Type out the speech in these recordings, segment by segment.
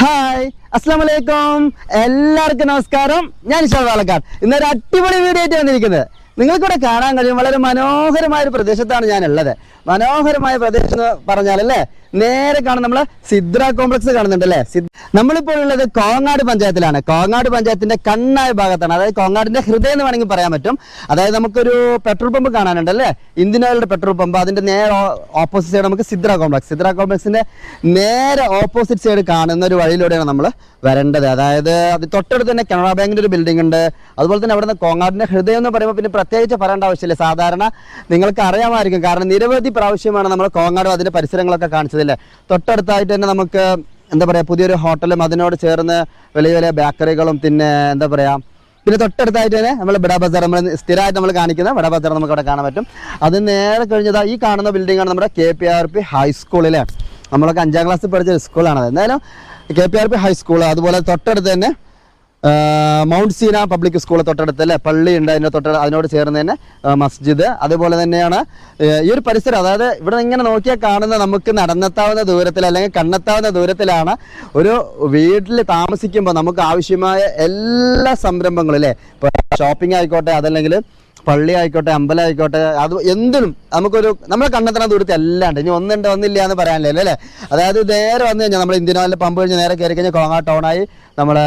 Hi അസ്സാം വലൈക്കും എല്ലാവർക്കും നമസ്കാരം. ഞാൻ ഇഷാ പാലക്കാട്. ഇന്നൊരു അടിപൊളി വീഡിയോ ആയിട്ട് വന്നിരിക്കുന്നത്. നിങ്ങൾക്കിവിടെ കാണാൻ കഴിയും. വളരെ മനോഹരമായ ഒരു പ്രദേശത്താണ് ഞാൻ ഉള്ളത് മനോഹരമായ പ്രദേശം എന്ന് പറഞ്ഞാൽ അല്ലേ നേരെ കാണും നമ്മൾ സിദ്ര കോംപ്ലക്സ് കാണുന്നുണ്ട് അല്ലെ? നമ്മളിപ്പോൾ ഉള്ളത് കോങ്ങാട് പഞ്ചായത്തിലാണ്. കോങ്ങാട് പഞ്ചായത്തിന്റെ കണ്ണായ ഭാഗത്താണ്. അതായത് കോങ്ങാടിന്റെ ഹൃദയം എന്ന് വേണമെങ്കിൽ പറയാൻ പറ്റും. അതായത് നമുക്കൊരു പെട്രോൾ പമ്പ് കാണാനുണ്ട് അല്ലെ? ഇന്ത്യൻ ഓയിലിന്റെ പെട്രോൾ പമ്പ്. അതിന്റെ നേരെ ഓപ്പോസിറ്റ് സൈഡ് നമുക്ക് സിദ്ര കോംപ്ലക്സ് സിദ്ര കോംപ്ലക്സിന്റെ നേരെ ഓപ്പോസിറ്റ് സൈഡ് കാണുന്ന ഒരു വഴിയിലൂടെയാണ് നമ്മൾ വരേണ്ടത്. അതായത് അത് തൊട്ടടുത്ത് തന്നെ കനറ ബാങ്കിന്റെ ഒരു ബിൽഡിംഗ് ഉണ്ട്. അതുപോലെ തന്നെ അവിടെ നിന്ന് കോങ്ങാടിന്റെ ഹൃദയം എന്ന് പറയുമ്പോൾ പിന്നെ പ്രത്യേകിച്ച് പറയേണ്ട ആവശ്യമില്ല. സാധാരണ നിങ്ങൾക്ക് അറിയാമായിരിക്കും. കാരണം നിരവധി പ്രാവശ്യമാണ് നമ്മൾ കോങ്ങാടും അതിന്റെ പരിസരങ്ങളൊക്കെ കാണിച്ചതില്ലേ തൊട്ടടുത്തായിട്ട് തന്നെ നമുക്ക് എന്താ പറയുക പുതിയൊരു ഹോട്ടലും അതിനോട് ചേർന്ന് വലിയ വലിയ ബേക്കറികളും പിന്നെ എന്താ പറയുക പിന്നെ തൊട്ടടുത്തായിട്ട് തന്നെ നമ്മൾ ബഡാ ബസാർ നമ്മൾ സ്ഥിരമായിട്ട് നമ്മൾ കാണിക്കുന്ന ബഡാ ബസാർ നമുക്ക് അവിടെ കാണാൻ പറ്റും. അത് നേരെ കഴിഞ്ഞതാ ഈ കാണുന്ന ബിൽഡിംഗ് ആണ് നമ്മുടെ കെ പി ആർ പി ഹൈസ്കൂളിലെ നമ്മളൊക്കെ അഞ്ചാം ക്ലാസ്സിൽ പഠിച്ച ഒരു സ്കൂളാണത് എന്തായാലും K P R P high school അതുപോലെ തൊട്ടടുത്ത് തന്നെ മൗണ്ട് സീന പബ്ലിക് സ്കൂൾ തൊട്ടടുത്ത് അല്ലേ? പള്ളി ഉണ്ട് അതിന്റെ തൊട്ട അതിനോട് ചേർന്ന് തന്നെ മസ്ജിദ്. അതുപോലെ തന്നെയാണ് ഈ ഒരു പരിസരം അതായത് ഇവിടെ ഇങ്ങനെ നോക്കിയാൽ കാണുന്ന നമുക്ക് നടന്നെത്താവുന്ന ദൂരത്തിൽ അല്ലെങ്കിൽ കണ്ണെത്താവുന്ന ദൂരത്തിലാണ് ഒരു വീട്ടിൽ താമസിക്കുമ്പോൾ നമുക്ക് ആവശ്യമായ എല്ലാ സംരംഭങ്ങളും അല്ലേ? ഇപ്പോൾ ഷോപ്പിംഗ് ആയിക്കോട്ടെ അതല്ലെങ്കിൽ പള്ളി ആയിക്കോട്ടെ അമ്പലം ആയിക്കോട്ടെ അത് എന്തിനും നമുക്കൊരു നമ്മൾ കണ്ടെത്തണ ദൂരത്തെ അല്ലാണ്ട് ഇനി ഒന്നുണ്ട് ഒന്നില്ല എന്ന് പറയാനില്ലല്ലോ അല്ലേ? അതായത് നേരെ വന്നു കഴിഞ്ഞാൽ നമ്മൾ ഇന്ത്യൻ ഓയിലിൽ പമ്പ് കഴിഞ്ഞ് നേരെ കയറി കഴിഞ്ഞാൽ കോങ്ങാ ടൗണായി നമ്മളെ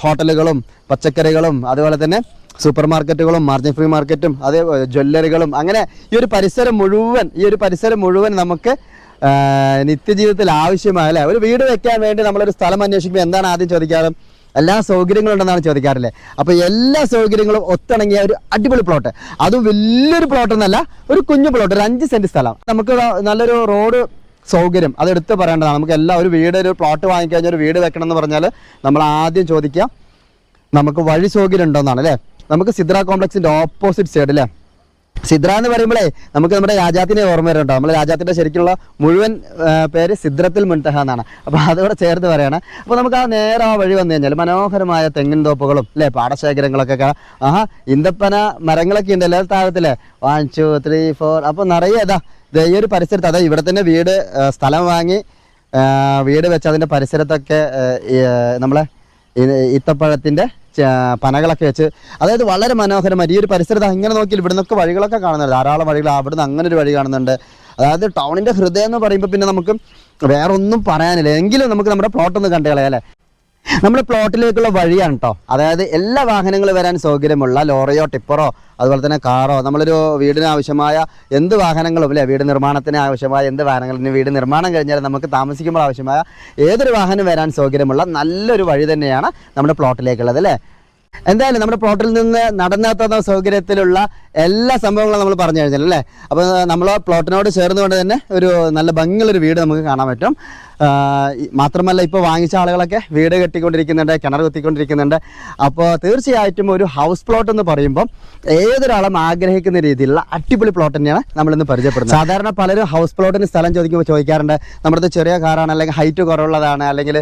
ഹോട്ടലുകളും പച്ചക്കറികളും അതുപോലെ തന്നെ സൂപ്പർ മാർക്കറ്റുകളും മാർജിൻ ഫ്രീ മാർക്കറ്റും അതേ ജ്വല്ലറികളും അങ്ങനെ ഈ ഒരു പരിസരം മുഴുവൻ ഈ ഒരു പരിസരം മുഴുവൻ നമുക്ക് നിത്യജീവിതത്തിൽ ആവശ്യമായ അല്ലേ? ഒരു വീട് വെക്കാൻ വേണ്ടി നമ്മളൊരു സ്ഥലം അന്വേഷിക്കുമ്പോൾ എന്താണ് ആദ്യം ചോദിക്കാറ്? എല്ലാ സൗകര്യങ്ങളും ഉണ്ടെന്നാണ് ചോദിക്കാറില്ലേ? അപ്പോൾ എല്ലാ സൗകര്യങ്ങളും ഒത്തിണങ്ങിയ ഒരു അടിപൊളി പ്ലോട്ട് അതും വലിയൊരു പ്ലോട്ട് എന്നല്ല ഒരു കുഞ്ഞു പ്ലോട്ട് ഒരു അഞ്ച് സെന്റ് സ്ഥലം. നമുക്ക് നല്ലൊരു റോഡ് സൗകര്യം അത് എടുത്തു പറയേണ്ടതാണ്. നമുക്ക് എല്ലാ ഒരു വീട് ഒരു പ്ലോട്ട് വാങ്ങിക്കഴിഞ്ഞാൽ ഒരു വീട് വെക്കണം എന്ന് പറഞ്ഞാൽ നമ്മൾ ആദ്യം ചോദിക്കുക നമുക്ക് വഴി സൗകര്യം ഉണ്ടോ എന്നാണ് അല്ലേ? നമുക്ക് സിദ്ര കോംപ്ലക്സിന്റെ ഓപ്പോസിറ്റ് സൈഡ് അല്ലേ? സിദ്ര എന്ന് പറയുമ്പോഴേ നമുക്ക് നമ്മുടെ രാജാത്തിനെ ഓർമ്മ വരുന്നുണ്ടോ? നമ്മൾ രാജാത്തിന്റെ ശരിക്കുള്ള മുഴുവൻ പേര് സിദ്രത്തിൽ മുൻതഹ എന്നാണ്. അപ്പോൾ അതോടെ ചേർത്ത് പറയണം. അപ്പോൾ നമുക്ക് ആ നേരെ ആ വഴി വന്നു കഴിഞ്ഞാൽ മനോഹരമായ തെങ്ങിൻ തോപ്പുകളും അല്ലേ? പാടശേഖരങ്ങളൊക്കെ ആഹാ ഇന്തപ്പന മരങ്ങളൊക്കെ ഉണ്ടല്ലോ താഴത്തില്ലേ വൺ ടു ത്രീ ഫോർ അപ്പോൾ നിറയെ അതാ ഈ ഒരു പരിസരത്ത് അതാ ഇവിടെ തന്നെ വീട് സ്ഥലം വാങ്ങി വീട് വെച്ച് അതിന്റെ പരിസരത്തൊക്കെ നമ്മളെ ഈത്തപ്പഴത്തിന്റെ പനകളൊക്കെ വെച്ച് അതായത് വളരെ മനോഹരമായി. ഈ ഒരു പരിസരത്ത് ഇങ്ങനെ നോക്കി ഇവിടെ നിന്നൊക്കെ വഴികളൊക്കെ കാണുന്നുണ്ട്. ധാരാളം വഴികൾ. അവിടുന്ന് അങ്ങനെ ഒരു വഴി കാണുന്നുണ്ട്. അതായത് ടൗണിന്റെ ഹൃദയം എന്ന് പറയുമ്പോൾ പിന്നെ നമുക്ക് വേറൊന്നും പറയാനില്ല. എങ്കിലും നമുക്ക് നമ്മുടെ പ്ലോട്ടൊന്ന് കണ്ടു കളയാം അല്ലേ? നമ്മുടെ പ്ലോട്ടിലേക്കുള്ള വഴിയാണ് കേട്ടോ അതായത് എല്ലാ വാഹനങ്ങളും വരാൻ സൗകര്യമുള്ള ലോറിയോ ടിപ്പറോ അതുപോലെ തന്നെ കാറോ നമ്മളൊരു വീടിന് ആവശ്യമായ എന്ത് വാഹനങ്ങളും അല്ലേ വീട് നിർമ്മാണത്തിന് ആവശ്യമായ എന്ത് വാഹനങ്ങളും വീട് നിർമ്മാണം കഴിഞ്ഞാൽ നമുക്ക് താമസിക്കുമ്പോൾ ആവശ്യമായ ഏതൊരു വാഹനം വരാൻ സൗകര്യമുള്ള നല്ലൊരു വഴി തന്നെയാണ് നമ്മുടെ പ്ലോട്ടിലേക്കുള്ളത് അല്ലേ എന്തായാലും നമ്മുടെ പ്ലോട്ടിൽ നിന്ന് നടന്നെത്തുന്ന സൗകര്യത്തിലുള്ള എല്ലാ സംഭവങ്ങളും നമ്മൾ പറഞ്ഞു കഴിഞ്ഞാൽ അല്ലേ? അപ്പോൾ നമ്മൾ പ്ലോട്ടിനോട് ചേർന്നുകൊണ്ട് തന്നെ ഒരു നല്ല ഭംഗിയുള്ളൊരു വീട് നമുക്ക് കാണാൻ പറ്റും. മാത്രമല്ല ഇപ്പോൾ വാങ്ങിച്ച ആളുകളൊക്കെ വീട് കെട്ടിക്കൊണ്ടിരിക്കുന്നുണ്ട് കിണർ കുത്തിക്കൊണ്ടിരിക്കുന്നുണ്ട്. അപ്പോൾ തീർച്ചയായിട്ടും ഒരു ഹൗസ് പ്ലോട്ട് എന്ന് പറയുമ്പോൾ ഏതൊരാളും ആഗ്രഹിക്കുന്ന രീതിയിലുള്ള അടിപൊളി പ്ലോട്ട് തന്നെയാണ് നമ്മളിന്ന് പരിചയപ്പെടുന്നത്. സാധാരണ പലരും ഹൗസ് പ്ലോട്ടിന് സ്ഥലം ചോദിക്കുമ്പോൾ ചോദിക്കാറുണ്ട് നമ്മുടെ ചെറിയ കാറാണ് അല്ലെങ്കിൽ ഹൈറ്റ് കുറവുള്ളതാണ് അല്ലെങ്കിൽ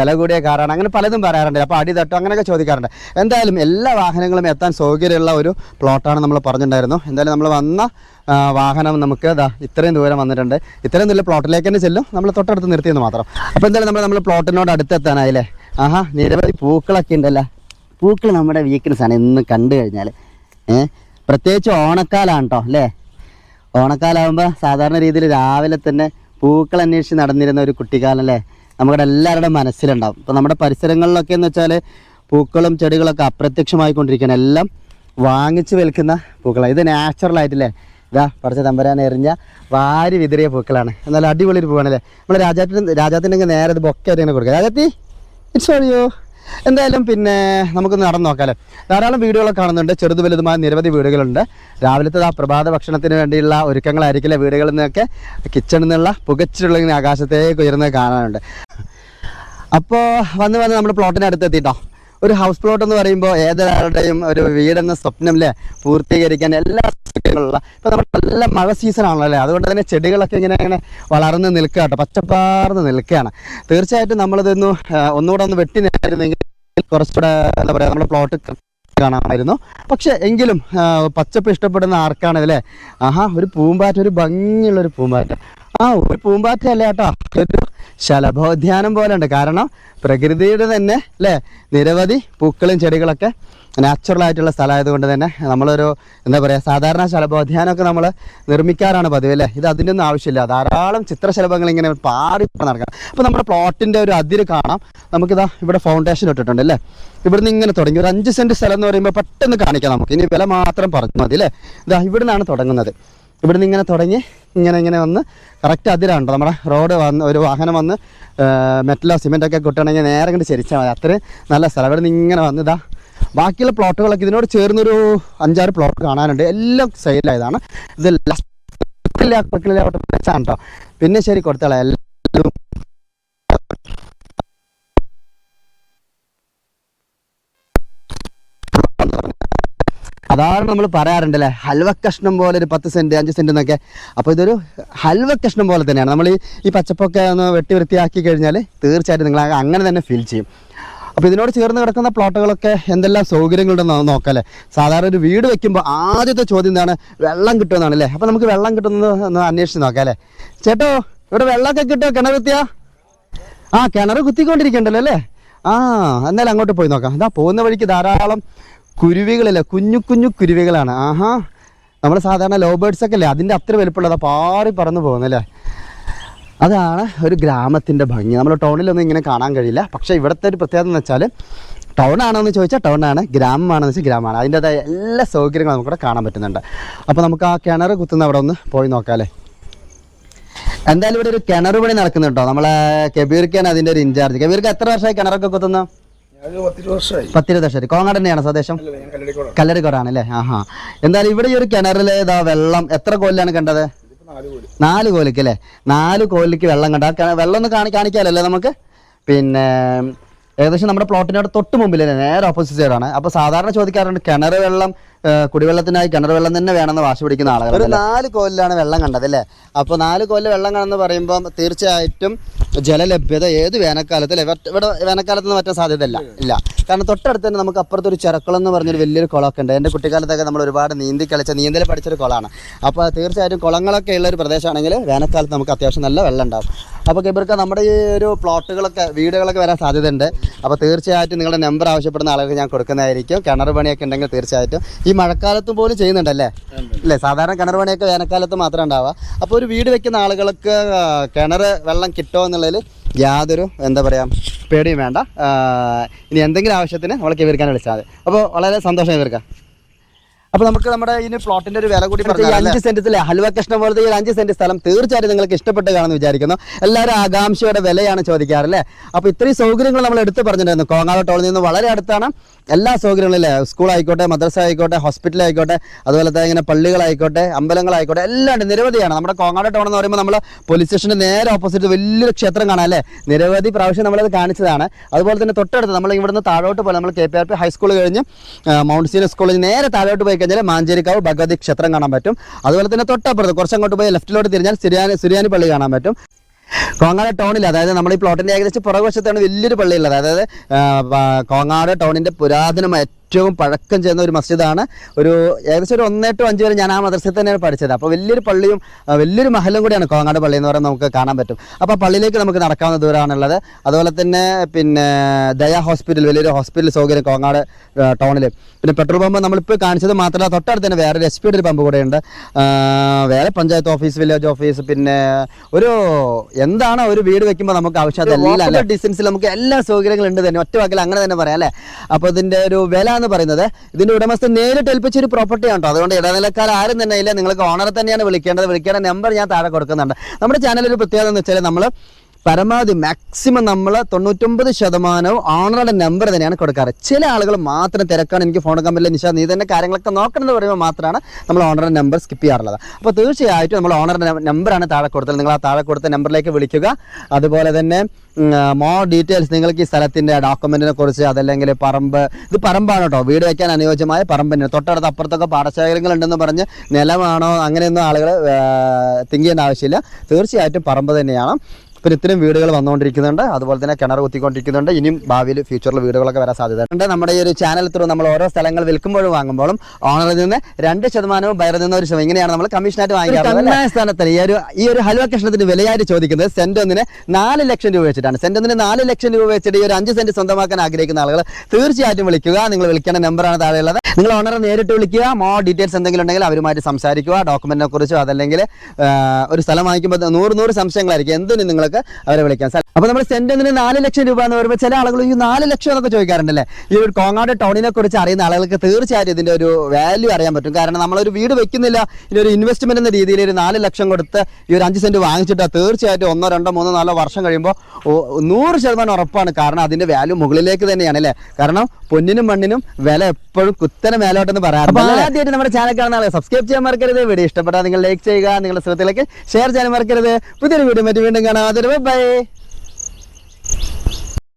വില കൂടിയ കാറാണ് അങ്ങനെ പലതും പറയാറുണ്ട്. അപ്പോൾ അടി തട്ടും അങ്ങനെയൊക്കെ ചോദിക്കാറുണ്ട്. എന്തായാലും എല്ലാ വാഹനങ്ങളും എത്താൻ സൗകര്യമുള്ള ഒരു പ്ലോട്ടാണ് നമ്മൾ പറഞ്ഞിട്ടുണ്ടായിരുന്നു. എന്തായാലും നമ്മൾ വന്ന വാഹനം നമുക്ക് ഇതാ ഇത്രയും ദൂരം വന്നിട്ടുണ്ട്. ഇത്രയും നല്ല പ്ലോട്ടിലേക്ക് തന്നെ ചെല്ലും. നമ്മൾ തൊട്ടടുത്ത് നിർത്തിയെന്ന് മാത്രം. അപ്പോൾ എന്തായാലും നമ്മൾ നമ്മൾ പ്ലോട്ടിനോട് അടുത്തെത്താനായില്ലേ? ആഹാ നിരവധി പൂക്കളൊക്കെ ഉണ്ടല്ലേ? പൂക്കൾ നമ്മുടെ വീക്ക്നെസ് ആണ് ഇന്ന് കണ്ടു കഴിഞ്ഞാൽ ഏഹ് പ്രത്യേകിച്ച് ഓണക്കാലാണ് കേട്ടോ അല്ലേ? ഓണക്കാലാവുമ്പോൾ സാധാരണ രീതിയിൽ രാവിലെ തന്നെ പൂക്കൾ അന്വേഷിച്ച് നടന്നിരുന്ന ഒരു കുട്ടിക്കാലം അല്ലേ? നമ്മുടെ എല്ലാവരുടെയും മനസ്സിലുണ്ടാവും. ഇപ്പോൾ നമ്മുടെ പരിസരങ്ങളിലൊക്കെ എന്ന് വെച്ചാൽ പൂക്കളും ചെടികളൊക്കെ അപ്രത്യക്ഷമായിക്കൊണ്ടിരിക്കുകയാണ് എല്ലാം വാങ്ങിച്ച് വിൽക്കുന്ന പൂക്കളാണ് ഇത് നാച്ചുറൽ ആയിട്ടില്ലേ? ഇതാ കുറച്ച് തമ്പരാൻ എറിഞ്ഞ വാരി വിതറിയ പൂക്കളാണ്. എന്നാലും അടിപൊളി ഒരു പൂവാണല്ലേ? നമ്മൾ രാജാത്തിന് രാജാത്തിന്റെ നേരെ ഇത് ബൊക്കെ ഇങ്ങനെ കൊടുക്കുക രാജാത്തി ഇറ്റ്സ് ഓറിയോ എന്തായാലും പിന്നെ നമുക്ക് നടന്നു നോക്കാമല്ലോ ധാരാളം വീടുകളൊക്കെ കാണുന്നുണ്ട്. ചെറുതു വലുതുമായ നിരവധി വീടുകളുണ്ട്. രാവിലത്തെ ആ പ്രഭാത ഭക്ഷണത്തിന് വേണ്ടിയുള്ള ഒരുക്കങ്ങളായിരിക്കില്ല വീടുകളിൽ നിന്നൊക്കെ കിച്ചണിൽ നിന്നുള്ള പുകച്ചിലുള്ള ഇങ്ങനെ ആകാശത്തേക്ക് ഉയർന്നത് കാണാനുണ്ട്. അപ്പോൾ വന്ന് വന്ന് നമ്മൾ പ്ലോട്ടിന് അടുത്ത് എത്തിട്ടോ ഒരു ഹൗസ് പ്ലോട്ട് എന്ന് പറയുമ്പോൾ ഏതൊരാളുടെയും ഒരു വീടെന്ന സ്വപ്നം അല്ലേ പൂർത്തീകരിക്കാൻ എല്ലാ സൗകര്യങ്ങളുള്ള ഇപ്പം നമ്മൾ നല്ല മഴ സീസൺ ആണല്ലോ അല്ലേ? അതുകൊണ്ട് തന്നെ ചെടികളൊക്കെ ഇങ്ങനെ ഇങ്ങനെ വളർന്ന് നിൽക്കുക കേട്ടോ. പച്ചപ്പാർന്ന് നിൽക്കുകയാണ്. തീർച്ചയായിട്ടും നമ്മളിതൊന്ന് ഒന്നുകൂടെ ഒന്ന് വെട്ടി നേരുന്നെങ്കിൽ കുറച്ചുകൂടെ എന്താ പറയുക നമ്മുടെ പ്ലോട്ട് കാണാമായിരുന്നു. പക്ഷെ എങ്കിലും പച്ചപ്പ് ഇഷ്ടപ്പെടുന്ന ആർക്കാണ് അല്ലേ ആഹാ ഒരു പൂമ്പാറ്റ ഒരു ഭംഗിയുള്ള ഒരു പൂമ്പാറ്റ. ആ ഒരു പൂമ്പാറ്റ അല്ല കേട്ടോ ശലഭോദ്യാനം പോലെ ഉണ്ട് കാരണം പ്രകൃതിയുടെ തന്നെ അല്ലേ? നിരവധി പൂക്കളും ചെടികളൊക്കെ നാച്ചുറൽ ആയിട്ടുള്ള സ്ഥലമായതുകൊണ്ട് തന്നെ നമ്മളൊരു എന്താ പറയുക സാധാരണ ശലഭോദ്യാനമൊക്കെ നമ്മൾ നിർമ്മിക്കാറാണ് പതിവ് അല്ലേ? ഇത് അതിന്റെ ഒന്നും ആവശ്യമില്ല. ധാരാളം ചിത്രശലഭങ്ങൾ ഇങ്ങനെ പാടി നടക്കണം. അപ്പോൾ നമ്മുടെ പ്ലോട്ടിന്റെ ഒരു അതിര് കാണാം. നമുക്കിതാ ഇവിടെ ഫൗണ്ടേഷൻ ഇട്ടിട്ടുണ്ട് അല്ലേ? ഇവിടുന്ന് ഇങ്ങനെ തുടങ്ങി. ഒരു അഞ്ച് സെന്റ് സ്ഥലം എന്ന് പറയുമ്പോൾ പെട്ടെന്ന് കാണിക്കാം നമുക്ക്. ഇനി വില മാത്രം പറഞ്ഞു മതി അല്ലേ? ഇതാ ഇവിടുന്നാണ് തുടങ്ങുന്നത്. ഇവിടുന്ന് ഇങ്ങനെ തുടങ്ങി ഇങ്ങനെ ഇങ്ങനെ വന്ന് കറക്റ്റ് അതിരാണ്ടോ നമ്മുടെ റോഡ് വന്ന് ഒരു വാഹനം വന്ന് മെറ്റലോ സിമെന്റ് ഒക്കെ കൊട്ടുകയാണെങ്കിൽ നേരെ കണ്ട് ചരിച്ചാൽ മതി അത്രയും നല്ല സ്ഥലം ഇവിടുന്ന് ഇങ്ങനെ വന്ന് ഇതാ ബാക്കിയുള്ള പ്ലോട്ടുകളൊക്കെ ഇതിനോട് ചേർന്നൊരു അഞ്ചാറ് പ്ലോട്ട് കാണാനുണ്ട് എല്ലാം സെയിലായതാണ് ഇത് ലാസ്റ്റ് ാണ് കേട്ടോ പിന്നെ ശരി കൊടുത്തോളാം എല്ലാം അതാണ് നമ്മൾ പറയാറുണ്ടല്ലേ ഹൽവ കഷ്ണം പോലെ ഒരു പത്ത് സെന്റ് അഞ്ച് സെന്റ് എന്നൊക്കെ. അപ്പോൾ ഇതൊരു ഹൽവ കഷ്ണം പോലെ തന്നെയാണ്. നമ്മൾ ഈ ഈ പച്ചപ്പൊക്കെ ഒന്ന് വെട്ടി വൃത്തിയാക്കി കഴിഞ്ഞാൽ തീർച്ചയായിട്ടും നിങ്ങൾ അങ്ങനെ തന്നെ ഫീൽ ചെയ്യും. അപ്പോൾ ഇതിനോട് ചേർന്ന് കിടക്കുന്ന പ്ലോട്ടുകളൊക്കെ എന്തെല്ലാം സൗകര്യങ്ങളുണ്ടെന്ന് നോക്കല്ലേ? സാധാരണ ഒരു വീട് വെക്കുമ്പോൾ ആദ്യത്തെ ചോദ്യം എന്താണ്? വെള്ളം കിട്ടുമെന്നാണ് അല്ലേ അപ്പോൾ നമുക്ക് വെള്ളം കിട്ടുന്നത് ഒന്ന് അന്വേഷിച്ച് നോക്കാം അല്ലേ? ചേട്ടോ ഇവിടെ വെള്ളമൊക്കെ കിട്ടുമോ? കിണർ കുത്തിയാ? ആ കിണർ കുത്തിക്കൊണ്ടിരിക്കണ്ടല്ലോ അല്ലേ? ആ എന്നാലും അങ്ങോട്ട് പോയി നോക്കാം. ഇതാ പോകുന്ന വഴിക്ക് ധാരാളം കുരുവികളില്ലേ? കുഞ്ഞു കുഞ്ഞു കുരുവികളാണ്. ആഹാ. നമ്മുടെ സാധാരണ ലോ ബേർഡ്സ് ഒക്കെ അല്ലേ? അതിന്റെ അത്ര വലുപ്പമുള്ളതാ പാറി പറന്ന് പോകുന്നല്ലേ? അതാണ് ഒരു ഗ്രാമത്തിന്റെ ഭംഗി. നമ്മൾ ടൗണിലൊന്നും ഇങ്ങനെ കാണാൻ കഴിയില്ല. പക്ഷേ ഇവിടുത്തെ ഒരു പ്രത്യേകത എന്ന് വെച്ചാൽ ടൗൺ എന്ന് ചോദിച്ചാൽ ടൗണാണ് ഗ്രാമമാണെന്ന് വെച്ചാൽ ഗ്രാമമാണ്. അതിന്റെതായ എല്ലാ സൗകര്യങ്ങളും നമുക്കിവിടെ കാണാൻ പറ്റുന്നുണ്ട്. അപ്പോൾ നമുക്ക് ആ കിണർ കുത്തുന്ന അവിടെ ഒന്ന് പോയി നോക്കാമല്ലേ എന്തായാലും ഇവിടെ ഒരു കിണർ പണി നടക്കുന്നുണ്ടോ? നമ്മളെ കബീർക്കാണ് അതിന്റെ ഒരു ഇൻചാർജ് കബീർക്ക് എത്ര വർഷമായി കിണറൊക്കെ കുത്തുന്നു? പത്തിരുപത് വർഷമായി. പത്തിരുപത് വർഷം കോങ്ങാട് തന്നെയാണ് സ്വദേശം? കല്ലടിക്കോടാണ്. അല്ലേ ആഹാ. എന്തായാലും ഇവിടെ ഈ ഒരു കിണറിലെ ഇതാ വെള്ളം എത്ര കോലിലാണ് കണ്ടത്? നാല് കോലിക്ക് അല്ലേ? നാല് കോലിക്ക് വെള്ളം കണ്ട. വെള്ളം ഒന്ന് കാണി കാണിക്കാമല്ലോ നമുക്ക്? പിന്നെ ഏകദേശം നമ്മുടെ പ്ലോട്ടിനോട് തൊട്ട് മുമ്പിൽ തന്നെ നേരെ ഓപ്പോസിറ്റ് സൈഡാണ് അപ്പൊ സാധാരണ ചോദിക്കാറുണ്ട് കിണർ വെള്ളം കുടിവെള്ളത്തിനായി കിണർ വെള്ളം തന്നെ വേണമെന്ന് വാശി പിടിക്കുന്ന ആളുകൾ ഒരു നാല് കോലിലാണ് വെള്ളം കണ്ടത് അല്ലേ? അപ്പോൾ നാല് കോലിൽ വെള്ളം കാണുന്ന പറയുമ്പോൾ തീർച്ചയായിട്ടും ജലലഭ്യത ഏത് വേനൽക്കാലത്ത് അല്ലേ? ഇവിടെ- വേനൽക്കാലത്ത് നിന്ന് പറ്റാൻ സാധ്യതയില്ല. ഇല്ല. കാരണം തൊട്ടടുത്ത് തന്നെ നമുക്ക് അപ്പുറത്തൊരു ചെറക്കുളം എന്ന് പറഞ്ഞൊരു വലിയൊരു കുളമൊക്കെ ഉണ്ട്. എന്റെ കുട്ടിക്കാലത്തൊക്കെ നമ്മൾ ഒരുപാട് നീന്തി കളിച്ച നീന്തൽ പഠിച്ചൊരു കുളമാണ്. അപ്പോൾ തീർച്ചയായിട്ടും കുളങ്ങളൊക്കെ ഉള്ള ഒരു പ്രദേശമാണെങ്കിൽ വേനൽക്കാലത്ത് നമുക്ക് അത്യാവശ്യം നല്ല വെള്ളം ഉണ്ടാവും. അപ്പോൾ ഇവർക്ക് നമ്മുടെ ഈ ഒരു പ്ലോട്ടുകളൊക്കെ വീടുകളൊക്കെ വരാൻ സാധ്യതയുണ്ട്. അപ്പോൾ തീർച്ചയായിട്ടും നിങ്ങളുടെ നമ്പർ ആവശ്യപ്പെടുന്ന ആളുകൾക്ക് ഞാൻ കൊടുക്കുന്നതായിരിക്കും. കിണർ പണിയൊക്കെ ഉണ്ടെങ്കിൽ തീർച്ചയായിട്ടും. ഈ മഴക്കാലത്തും പോലും ചെയ്യുന്നുണ്ടല്ലേ? അല്ലേ? സാധാരണ കിണർ പണിയൊക്കെ വേനൽക്കാലത്ത് മാത്രമേ ഉണ്ടാവുക. അപ്പോൾ ഒരു വീട് വെക്കുന്ന ആളുകൾക്ക് കിണർ വെള്ളം കിട്ടുമോ എന്നുള്ളതിൽ യാതൊരു എന്താ പറയുക പേടിയും വേണ്ട. ഇനി എന്തെങ്കിലും ആവശ്യത്തിന് നമ്മളെ ഇവർക്കാൻ വിളിച്ചാൽ മതി അപ്പോൾ വളരെ സന്തോഷം ഇവർക്കാം. അപ്പോൾ നമുക്ക് നമ്മുടെ ഈ പ്ലോട്ടിന്റെ ഒരു വില കൂടി അഞ്ച് സെന്റ് ഹൽവ കൃഷ്ണ പോലത്തെ ഈ അഞ്ച് സെന്റ് സ്ഥലം തീർച്ചയായിട്ടും നിങ്ങൾക്ക് ഇഷ്ടപ്പെട്ട് കാണുമെന്ന് വിചാരിക്കുന്നു. എല്ലാവരും ആകാംക്ഷയുടെ വിലയാണ് ചോദിക്കാറല്ലേ? അപ്പൊ ഇത്രയും സൗകര്യങ്ങൾ നമ്മൾ എടുത്തു പറഞ്ഞിട്ടുണ്ടായിരുന്നു. കോങ്ങാട് ടൗണിൽ നിന്ന് വളരെ അടുത്താണ്. എല്ലാ സൗകര്യങ്ങളും അല്ലേ സ്കൂൾ ആയിക്കോട്ടെ മദ്രസ ആയിക്കോട്ടെ ഹോസ്പിറ്റൽ ആയിക്കോട്ടെ അതുപോലെ തന്നെ ഇങ്ങനെ പള്ളികളായിക്കോട്ടെ അമ്പലങ്ങളായിക്കോട്ടെ എല്ലാം ഉണ്ട്. നിരവധിയാണ്. നമ്മുടെ കോങ്ങാട് ടൗൺ എന്ന് പറയുമ്പോൾ നമ്മൾ പോലീസ് സ്റ്റേഷന്റെ നേരെ ഓപ്പോസിറ്റ് വലിയൊരു ക്ഷേത്രം കാണാം അല്ലേ? നിരവധി പ്രാവശ്യം നമ്മളത് കാണിച്ചതാണ്. അതുപോലെ തന്നെ തൊട്ടടുത്ത് നമ്മൾ ഇവിടുന്ന് താഴോട്ട് പോലെ നമ്മൾ K P R P high school കഴിഞ്ഞ് മൗണ്ട് സീനിയർ സ്കൂളിൽ നേരെ താഴോട്ട് പോയി കഴിഞ്ഞാൽ മാഞ്ചേരിക്കാവ് ഭഗവതി ക്ഷേത്രം കാണാൻ പറ്റും. അതുപോലെ തന്നെ തൊട്ടപ്പുറത്ത് കുറച്ചങ്ങോട്ട് പോയി ലെഫ്റ്റിലോട്ട് തിരിഞ്ഞാൽ സിരിയാനി സുരിയാനി പള്ളി കാണാൻ പറ്റും. കോങ്ങാട് ടൗണിൽ അതായത് നമ്മൾ ഈ പ്ലോട്ടിന്റെ ഏകദേശം പുറകുവശത്താണ് വലിയൊരു പള്ളിയുള്ളത്. അതായത് കോങ്ങാട് ടൗണിന്റെ പുരാതനമായ ഏറ്റവും പഴക്കം ചെന്ന ഒരു മസ്ജിദാണ്. ഒരു ഏകദേശം ഒരു ഒന്നേ ടു അഞ്ച് വരെ ഞാൻ ആ മദ്രസയിൽ തന്നെയാണ് പഠിച്ചത്. അപ്പോൾ വലിയൊരു പള്ളിയും വലിയൊരു മഹലും കൂടിയാണ് കോങ്ങാട് പള്ളി എന്ന് പറയുന്നത് നമുക്ക് കാണാൻ പറ്റും. അപ്പോൾ പള്ളിയിലേക്ക് നമുക്ക് നടക്കാവുന്ന ദൂരമാണുള്ളത് അതുപോലെ തന്നെ പിന്നെ ദയ ഹോസ്പിറ്റൽ വലിയൊരു ഹോസ്പിറ്റൽ സൗകര്യം കോങ്ങാട് ടൗണിൽ പിന്നെ പെട്രോൾ പമ്പ് നമ്മളിപ്പോൾ കാണിച്ചത് മാത്രമല്ല തൊട്ടടുത്ത് തന്നെ വേറെ എസ് ഒരു പമ്പ് കൂടെ ഉണ്ട്. വേറെ പഞ്ചായത്ത് ഓഫീസ് വില്ലേജ് ഓഫീസ് പിന്നെ ഒരു എന്താണ് ഒരു വീട് വെക്കുമ്പോൾ നമുക്ക് ആവശ്യം? അതെല്ലാം ഡിസ്റ്റൻസിൽ നമുക്ക് എല്ലാ സൗകര്യങ്ങളും ഉണ്ട് തന്നെ. ഒറ്റ വാക്കിൽ അങ്ങനെ തന്നെ പറയാം അല്ലേ? അപ്പോൾ ഇതിന്റെ ഒരു വില എന്ന് പറയുന്നത്. ഇതിന്റെ ഉടമസ്ഥ നേരിട്ട് ഏൽപ്പിച്ച ഒരു പ്രോപ്പർട്ടി ആണ് അതുകൊണ്ട് ഇടനിലക്കാർ ആരും തന്നെ ഇല്ല. നിങ്ങൾക്ക് ഓണറെ തന്നെയാണ് വിളിക്കേണ്ടത്. വിളിക്കേണ്ട നമ്പർ ഞാൻ താഴെ കൊടുക്കുന്നുണ്ട്. നമ്മുടെ ചാനലിൽ ഒരു പ്രത്യേകത എന്ന് വെച്ചാൽ നമ്മൾ പരമാവധി മാക്സിമം നമ്മൾ തൊണ്ണൂറ്റൊമ്പത് ശതമാനവും ഓണറുടെ നമ്പർ തന്നെയാണ് കൊടുക്കാറ്. ചില ആളുകൾ മാത്രം തിരക്കാണ് എനിക്ക് ഫോൺ എടുക്കാൻ പറ്റില്ല നിശാ നീ തന്നെ കാര്യങ്ങളൊക്കെ നോക്കണം എന്ന് പറയുമ്പോൾ മാത്രമാണ് നമ്മൾ ഓണറുടെ നമ്പർ സ്കിപ്പ് ചെയ്യാറുള്ളത്. അപ്പോൾ തീർച്ചയായിട്ടും നമ്മൾ ഓണറുടെ നമ്പറാണ് താഴെ കൊടുത്തത്. നിങ്ങൾ ആ താഴെ കൊടുത്ത നമ്പറിലേക്ക് വിളിക്കുക. അതുപോലെ തന്നെ മോർ ഡീറ്റെയിൽസ് നിങ്ങൾക്ക് ഈ സ്ഥലത്തിന്റെ ഡോക്യുമെന്റിനെ കുറിച്ച് അതല്ലെങ്കിൽ പറമ്പ് ഇത് പറമ്പാണ് കേട്ടോ വീട് വയ്ക്കാൻ അനുയോജ്യമായ പറമ്പിന് തൊട്ടടുത്ത അപ്പുറത്തൊക്കെ പാടശേഖരങ്ങൾ ഉണ്ടെന്ന് പറഞ്ഞ് നിലമാണോ അങ്ങനെയൊന്നും ആളുകൾ തിങ്ക് ആവശ്യമില്ല. തീർച്ചയായിട്ടും പറമ്പ് തന്നെയാണ്. പിന്നെ ഇത്രയും വീടുകൾ വന്നുകൊണ്ടിരിക്കുന്നുണ്ട്. അതുപോലെ തന്നെ കിണർ കുത്തിക്കൊണ്ടിരിക്കുന്നുണ്ട്. ഇനിയും ഭാവിയിൽ ഫ്യൂച്ചറിൽ വീടുകളൊക്കെ വരാൻ സാധ്യതയുണ്ട്. നമ്മുടെ ഈ ഒരു ചാനൽ ത്രൂ നമ്മൾ ഓരോ സ്ഥലങ്ങൾ വിൽക്കുമ്പോഴും വാങ്ങുമ്പോഴും ഓണറിൽ നിന്ന് രണ്ട് ശതമാനവും ബയറിൽ നിന്ന് ഒരു ശതമാനം. ഇങ്ങനെയാണ് നമ്മൾ കമ്മീഷനായിട്ട് വാങ്ങിക്കാറുള്ളത് സ്ഥാനത്ത് ഈ ഒരു ഈ ഒരു ഹലുവ കഷ്ണത്തിന് വിലയായിട്ട് ചോദിക്കുന്നത് സെന്റ് ഒന്നിന് നാല് ലക്ഷം രൂപ വെച്ചിട്ടാണ്. സെന്റ് ഒന്നിന് നാല് ലക്ഷം രൂപ വെച്ചിട്ട് ഈ ഒരു അഞ്ച് സെന്റ് സ്വന്തമാക്കാൻ ആഗ്രഹിക്കുന്ന ആളുകൾ തീർച്ചയായിട്ടും വിളിക്കുക. നിങ്ങൾ വിളിക്കേണ്ട നമ്പറാണ് താഴെയുള്ളത് നിങ്ങൾ ഓണറെ നേരിട്ട് വിളിക്കുക. മോ ഡീറ്റെയിൽസ് എന്തെങ്കിലും ഉണ്ടെങ്കിൽ അവരുമായിട്ട് സംസാരിക്കുക. ഡോക്യുമെന്റിനെ കുറിച്ചോ അതല്ലെങ്കിൽ ഒരു സ്ഥലം വാങ്ങിക്കുമ്പോൾ നൂറ് നൂറ് സംശയങ്ങളായിരിക്കും. എന്തിനും നിങ്ങൾക്ക് അവരെ വിളിക്കാം. അപ്പോൾ നമ്മൾ സെന്റ് ഒന്നിന് നാല് ലക്ഷം രൂപ എന്ന് പറയുമ്പോൾ ചില ആളുകൾ ഈ നാല് ലക്ഷം എന്നൊക്കെ ചോദിക്കാറുണ്ടല്ലേ? ഈ ഒരു കോങ്ങാട് ടൗണിനെ കുറിച്ച് അറിയുന്ന ആളുകൾക്ക് തീർച്ചയായിട്ടും ഇതിന്റെ ഒരു വാല്യൂ അറിയാൻ പറ്റും. കാരണം നമ്മളൊരു വീട് വെക്കുന്നില്ല ഇനി ഒരു ഇൻവെസ്റ്റ്മെന്റ് എന്ന രീതിയിൽ ഒരു നാല് ലക്ഷം കൊടുത്ത് ഈ ഒരു അഞ്ച് സെന്റ് വാങ്ങിച്ചിട്ട് തീർച്ചയായിട്ടും ഒന്നോ രണ്ടോ മൂന്നോ നാലോ വർഷം കഴിയുമ്പോൾ നൂറ് ശതമാനം ഉറപ്പാണ്. കാരണം അതിന്റെ വാല്യൂ മുകളിലേക്ക് തന്നെയാണ് അല്ലേ? കാരണം പൊന്നിനും മണ്ണിനും വില എപ്പോഴും കുത്തനെ മേലോട്ടെന്ന് പറയാറുണ്ട് ആദ്യമായിട്ട് നമ്മുടെ ചാനൽ കാണുന്ന ആളുകൾ സബ്സ്ക്രൈബ് ചെയ്യാൻ മറക്കരുത്. വീഡിയോ ഇഷ്ടപ്പെട്ടാൽ നിങ്ങൾ ലൈക്ക് ചെയ്യുക നിങ്ങളുടെ ശ്രദ്ധയിലേക്ക് ഷെയർ ചെയ്യാൻ മറക്കരുത്. പുതിയൊരു വീഡിയോ മറ്റു വീണ്ടും കാണാം. ਫਿਰ ਓਏ ਬਾਏ